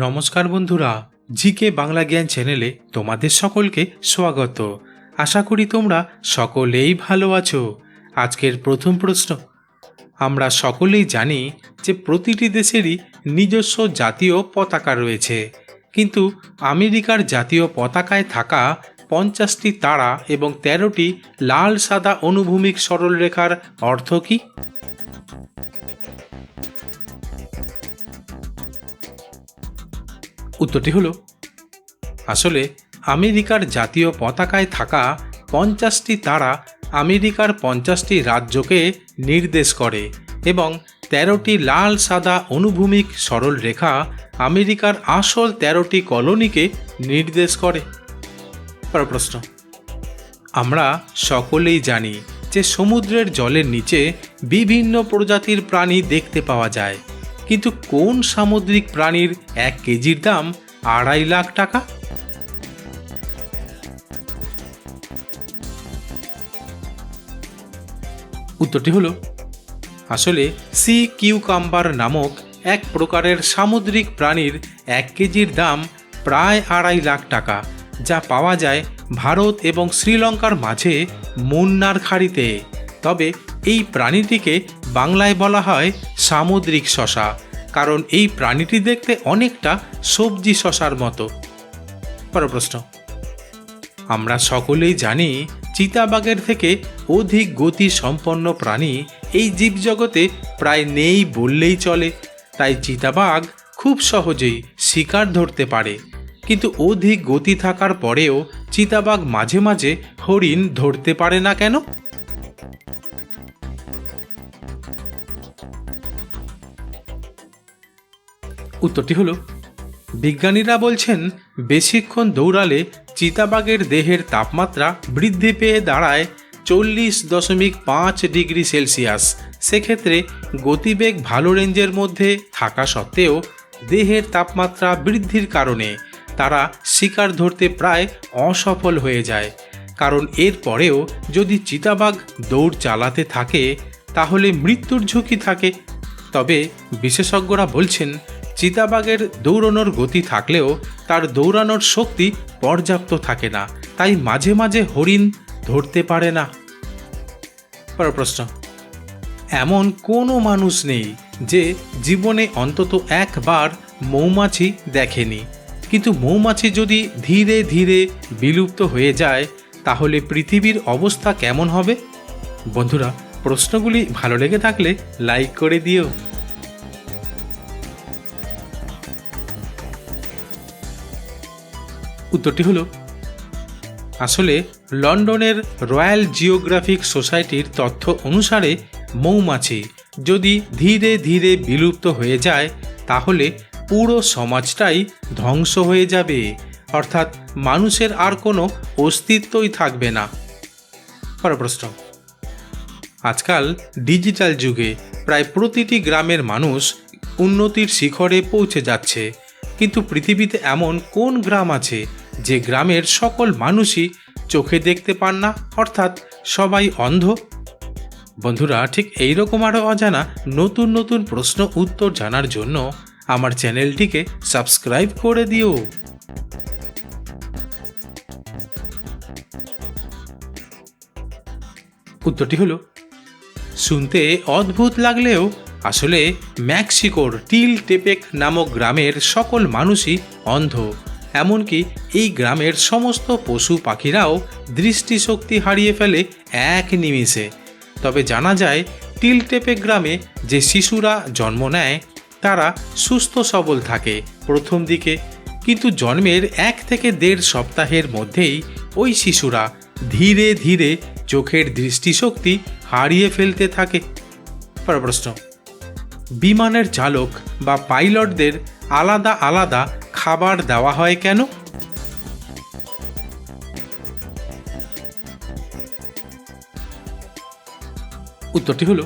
নমস্কার বন্ধুরা, জিকে বাংলা জ্ঞান চ্যানেলে তোমাদের সকলকে স্বাগত। আশা করি তোমরা সকলেই ভালো আছো। আজকের প্রথম প্রশ্ন, আমরা সকলেই জানি যে প্রতিটি দেশেরই নিজস্ব জাতীয় পতাকা রয়েছে, কিন্তু আমেরিকার জাতীয় পতাকায় থাকা পঞ্চাশটি তারা এবং তেরোটি লাল সাদা অনুভূমিক সরলরেখার অর্থ কী? উত্তরটি হলো, আসলে আমেরিকার জাতীয় পতাকায় থাকা পঞ্চাশটি তারা আমেরিকার পঞ্চাশটি রাজ্যকে নির্দেশ করে এবং তেরোটি লাল সাদা অনুভূমিক সরল রেখা আমেরিকার আসল তেরোটি কলোনিকে নির্দেশ করে। প্রশ্ন, আমরা সকলেই জানি যে সমুদ্রের জলের নিচে বিভিন্ন প্রজাতির প্রাণী দেখতে পাওয়া যায়। কিন্তু কোন সামুদ্রিক প্রাণীর এক কেজির দাম আড়াই লাখ টাকা? উত্তরটি হলো, আসলে সি কিউকাম্বার নামক এক প্রকারের সামুদ্রিক প্রাণীর এক কেজির দাম প্রায় আড়াই লাখ টাকা, যা পাওয়া যায় ভারত এবং শ্রীলঙ্কার মাঝে মুন্নার খাড়িতে তবে এই প্রাণীটিকে বাংলায় বলা হয় সামুদ্রিক শশা, কারণ এই প্রাণীটি দেখতে অনেকটা সবজি শশার মতো। পর প্রশ্ন। আমরা সকলেই জানি চিতাবাঘের থেকে অধিক গতি সম্পন্ন প্রাণী এই জীবজগতে প্রায় নেই বললেই চলে। তাই চিতাবাঘ খুব সহজেই শিকার ধরতে পারে। কিন্তু অধিক গতি থাকার পরেও চিতাবাঘ মাঝে মাঝে হরিণ ধরতে পারে না কেন? উত্তরটি হলো, বিজ্ঞানীরা বলছেন, বেশিক্ষণ দৌড়ালে চিতাবাঘের দেহের তাপমাত্রা বৃদ্ধি পেয়ে দাঁড়ায় চল্লিশ দশমিক পাঁচ ডিগ্রি সেলসিয়াস। সেক্ষেত্রে গতিবেগ ভালো রেঞ্জের মধ্যে থাকা সত্ত্বেও দেহের তাপমাত্রা বৃদ্ধির কারণে তারা শিকার ধরতে প্রায় অসফল হয়ে যায়। কারণ এর পরেও যদি চিতাবাঘ দৌড় চালাতে থাকে, তাহলে মৃত্যুর ঝুঁকি থাকে। তবে বিশেষজ্ঞরা বলছেন চিতাবাঘের দৌড়ানোর গতি থাকলেও তার দৌড়ানোর শক্তি পর্যাপ্ত থাকে না। তাই মাঝে মাঝে হরিণ ধরতে পারে না। প্রশ্ন। এমন কোনো মানুষ নেই যে জীবনে অন্তত একবার মৌমাছি দেখেনি। কিন্তু মৌমাছি যদি ধীরে ধীরে বিলুপ্ত হয়ে যায়, তাহলে পৃথিবীর অবস্থা কেমন হবে? বন্ধুরা, প্রশ্নগুলি ভালো লেগে থাকলে লাইক করে দিও। উত্তরটি হলো, আসলে লন্ডনের রয়্যাল জিওগ্রাফিক সোসাইটির তথ্য অনুসারে মৌমাছি যদি ধীরে ধীরে বিলুপ্ত হয়ে যায়, তাহলে পুরো সমাজটাই ধ্বংস হয়ে যাবে। অর্থাৎ মানুষের আর কোনো অস্তিত্বই থাকবে না। পরের প্রশ্ন, আজকাল ডিজিটাল যুগে প্রায় প্রতিটি গ্রামের মানুষ উন্নতির শিখরে পৌঁছে যাচ্ছে। কিন্তু পৃথিবীতে এমন কোন গ্রাম আছে যে গ্রামের সকল মানুষই চোখে দেখতে পান না, অর্থাৎ সবাই অন্ধ। বন্ধুরা, ঠিক এই রকম আরও অজানা নতুন নতুন প্রশ্ন উত্তর জানার জন্য আমার চ্যানেলটিকে সাবস্ক্রাইব করে দিও। উত্তরটি হলো, শুনতে অদ্ভুত লাগলেও আসলে ম্যাক্সিকোর টিল টেপেক নামক গ্রামের সকল মানুষই অন্ধ। এমনকি এই গ্রামের সমস্ত পশু পাখিরাও দৃষ্টিশক্তি হারিয়ে ফেলে এক নিমিষে। তবে জানা যায় টিলটেপে গ্রামে যে শিশুরা জন্ম নেয়, তারা সুস্থ সবল থাকে প্রথম দিকে। কিন্তু জন্মের এক থেকে দেড় সপ্তাহের মধ্যেই ওই শিশুরা ধীরে ধীরে চোখের দৃষ্টিশক্তি হারিয়ে ফেলতে থাকে। পর প্রশ্ন, বিমানের চালক বা পাইলটদের আলাদা আলাদা খাবার দেওয়া হয় কেন? উত্তরটি হলো,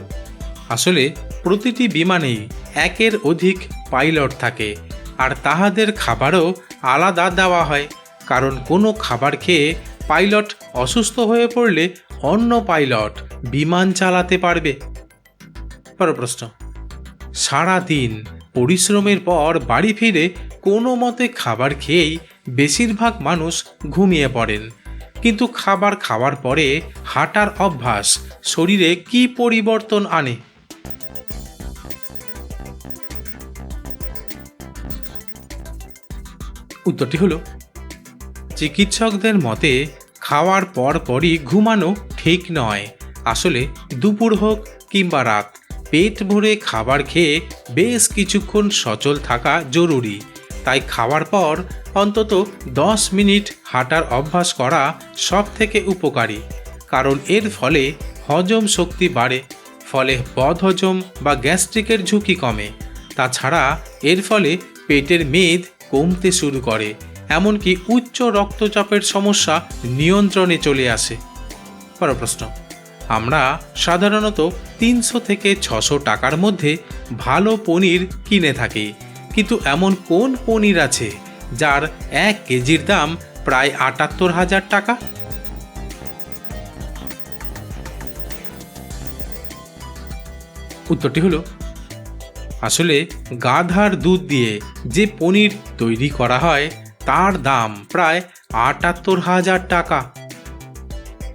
আসলে প্রতিটি বিমানেই একের অধিক পাইলট থাকে আর তাহাদের খাবারও আলাদা দেওয়া হয়, কারণ কোনো খাবার খেয়ে পাইলট অসুস্থ হয়ে পড়লে অন্য পাইলট বিমান চালাতে পারবে। পর প্রশ্ন সারা দিন পরিশ্রমের পর বাড়ি ফিরে কোনো মতে খাবার খেয়েই বেশিরভাগ মানুষ ঘুমিয়ে পড়েন। কিন্তু খাবার খাওয়ার পরে হাঁটার অভ্যাস শরীরে কি পরিবর্তন আনে? উত্তরটি হলো, চিকিৎসকদের মতে খাওয়ার পর পরই ঘুমানো ঠিক নয়। আসলে দুপুর হোক কিংবা রাত, পেট ভরে খাবার খেয়ে বেশ কিছুক্ষণ সচল থাকা জরুরি। তাই খাওয়ার পর অন্তত দশ মিনিট হাঁটার অভ্যাস করা সব থেকে উপকারী। কারণ এর ফলে হজম শক্তি বাড়ে, ফলে বদহজম বা গ্যাস্ট্রিকের ঝুঁকি কমে। তাছাড়া এর ফলে পেটের মেদ কমতে শুরু করে, এমনকি উচ্চ রক্তচাপের সমস্যা নিয়ন্ত্রণে চলে আসে। পর প্রশ্ন, আমরা সাধারণত তিনশো থেকে ছশো টাকার মধ্যে ভালো পনির কিনে থাকি। কিন্তু এমন কোন পনির আছে যার এক কেজির দাম প্রায় আটাত্তর হাজার টাকা? উত্তরটি হলো, আসলে গাধার দুধ দিয়ে যে পনির তৈরি করা হয়, তার দাম প্রায় আটাত্তর হাজার টাকা।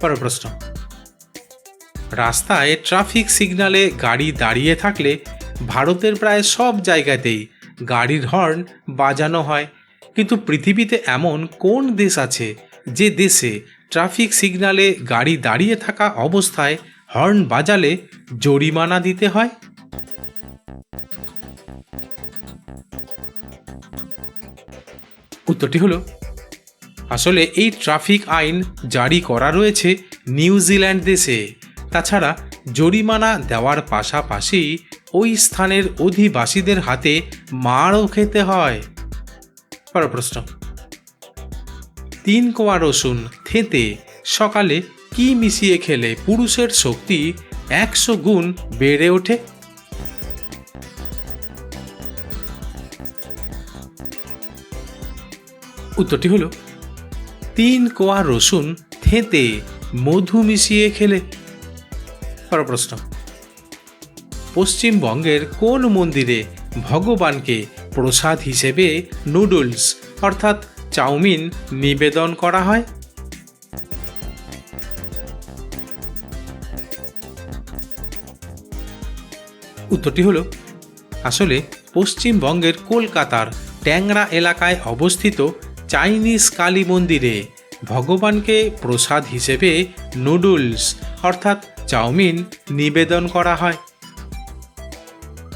পরের প্রশ্ন, রাস্তায় ট্রাফিক সিগনালে গাড়ি দাঁড়িয়ে থাকলে ভারতের প্রায় সব জায়গাতেই গাড়ির হর্ন বাজানো হয়। কিন্তু পৃথিবীতে এমন কোন দেশ আছে যে দেশে ট্রাফিক সিগনালে গাড়ি দাঁড়িয়ে থাকা অবস্থায় হর্ন বাজালে জরিমানা দিতে হয়? উত্তরটি হলো, আসলে এই ট্রাফিক আইন জারি করা রয়েছে নিউজিল্যান্ড দেশে। তাছাড়া জরিমানা দেওয়ার পাশাপাশি ওই স্থানের অধিবাসীদের হাতে মারও খেতে হয়। পর প্রশ্ন তিন কোয়া রসুন থেতে সকালে কি মিশিয়ে খেলে পুরুষের শক্তি একশো গুণ বেড়ে ওঠে? উত্তরটি হলো, তিন কোয়া রসুন থেতে মধু মিশিয়ে খেলে। পর প্রশ্ন পশ্চিমবঙ্গের কোন মন্দিরে ভগবানকে প্রসাদ হিসেবে নুডলস, অর্থাৎ চাউমিন, নিবেদন করা হয়? উত্তরটি হলো, আসলে পশ্চিমবঙ্গের কলকাতার ট্যাংরা এলাকায় অবস্থিত চাইনিজ কালী মন্দিরে ভগবানকে প্রসাদ হিসেবে নুডলস, অর্থাৎ চাউমিন, নিবেদন করা হয়।